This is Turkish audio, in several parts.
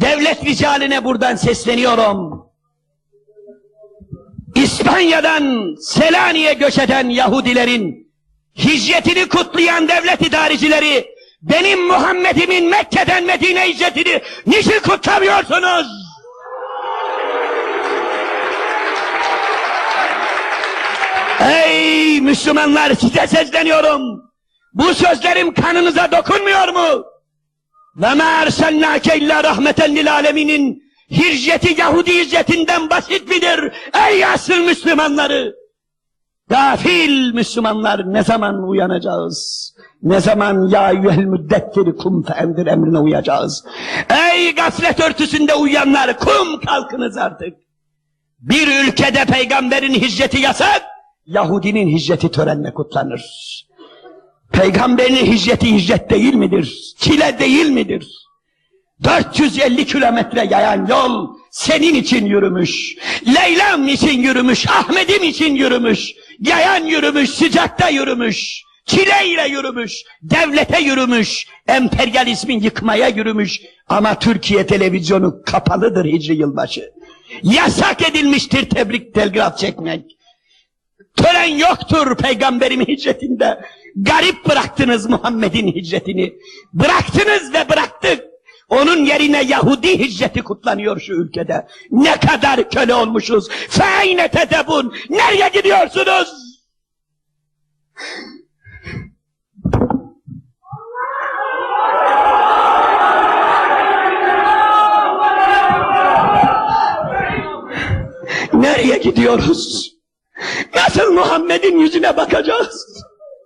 devlet ricaline buradan sesleniyorum. İspanya'dan Selanik'e göç eden Yahudilerin hicretini kutlayan devlet idarecileri benim Muhammed'imin Mekke'den Medine hicretini niçin kutlamıyorsunuz? Ey Müslümanlar size sesleniyorum. Bu sözlerim kanınıza dokunmuyor mu? Ve ma erselnâke illa rahmeten lil aleminin hicreti Yahudi hicretinden basit midir? Ey asıl Müslümanları! Gafil Müslümanlar ne zaman uyanacağız? Ne zaman ya eyyuhel müddettir kum feendir emrine uyacağız? Ey gaflet örtüsünde uyuyanlar kum kalkınız artık. Bir ülkede peygamberin hicreti yasak, Yahudinin hicreti törenle kutlanır. Peygamberin hicreti hicret değil midir? Çile değil midir? 450 kilometre yayan yol senin için yürümüş. Leyla'm için yürümüş, Ahmet'im için yürümüş. Yayan yürümüş, sıcakta yürümüş. Çileyle yürümüş, devlete yürümüş, emperyalizmin yıkmaya yürümüş. Ama Türkiye televizyonu kapalıdır Hicri yılbaşı. Yasak edilmiştir tebrik telgraf çekmek. Tören yoktur peygamberimin hicretinde. Garip bıraktınız Muhammed'in hicretini. Bıraktınız ve bıraktık. Onun yerine Yahudi hicreti kutlanıyor şu ülkede. Ne kadar köle olmuşuz. Fe'ine tedebun. Nereye gidiyorsunuz? Nereye gidiyoruz? Nasıl Muhammed'in yüzüne bakacağız?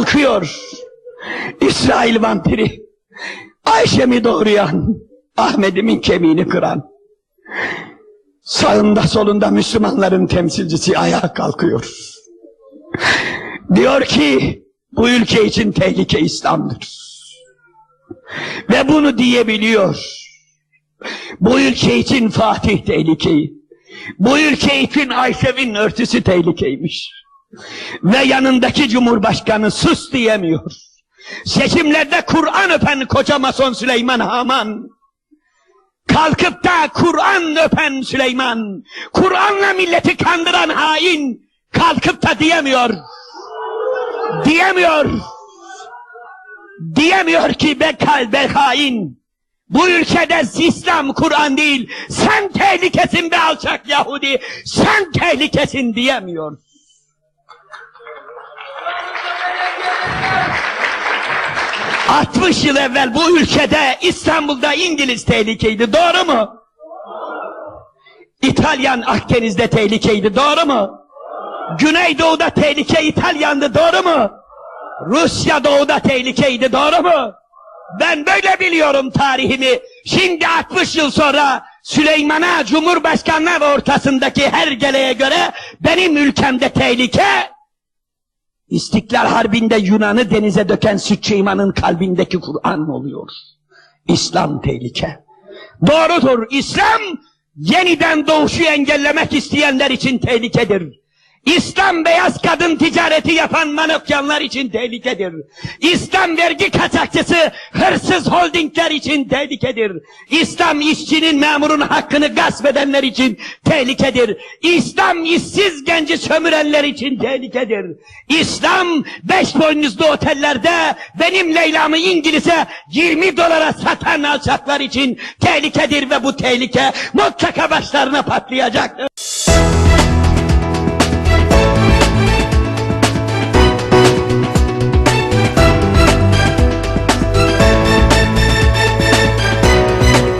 kalkıyor. İsrail vampiri. Ayşe'mi doğrayan, Ahmet'imin kemiğini kıran. Sağında solunda Müslümanların temsilcisi ayağa kalkıyor. Diyor ki bu ülke için tehlike İslam'dır. Ve bunu diyebiliyor. Bu ülke için Fatih tehlikeyi. Bu ülke için Ayşe'nin örtüsü tehlikeymiş. Ve yanındaki cumhurbaşkanı sus diyemiyor. Seçimlerde Kur'an öpen koca mason Süleyman Haman, kalkıp da Kur'an öpen Süleyman, Kur'an'la milleti kandıran hain, kalkıp da diyemiyor. Diyemiyor. Diyemiyor ki be kalbe hain. Bu ülkede İslam Kur'an değil, sen tehlikesin be alçak Yahudi, sen tehlikesin diyemiyor. ...60 yıl evvel bu ülkede İstanbul'da İngiliz tehlikeydi doğru mu? İtalyan Akdeniz'de tehlikeydi doğru mu? Güneydoğu'da tehlike İtalyan'dı doğru mu? Rusya doğuda tehlikeydi doğru mu? Ben böyle biliyorum tarihimi. Şimdi 60 yıl sonra Süleyman'a Cumhurbaşkanlar ortasındaki hergeleye göre benim ülkemde tehlike İstiklal Harbi'nde Yunan'ı denize döken Sütçü İman'ın kalbindeki Kur'an oluyor. İslam tehlike. Doğrudur. İslam yeniden doğuşu engellemek isteyenler için tehlikedir. İslam beyaz kadın ticareti yapan manokyanlar için tehlikedir. İslam vergi kaçakçısı hırsız holdingler için tehlikedir. İslam işçinin memurun hakkını gasp edenler için tehlikedir. İslam işsiz genci sömürenler için tehlikedir. İslam beş boynuzlu otellerde benim Leyla'mı İngiliz'e 20 dolara satan alçaklar için tehlikedir ve bu tehlike mutlaka başlarına patlayacaktır.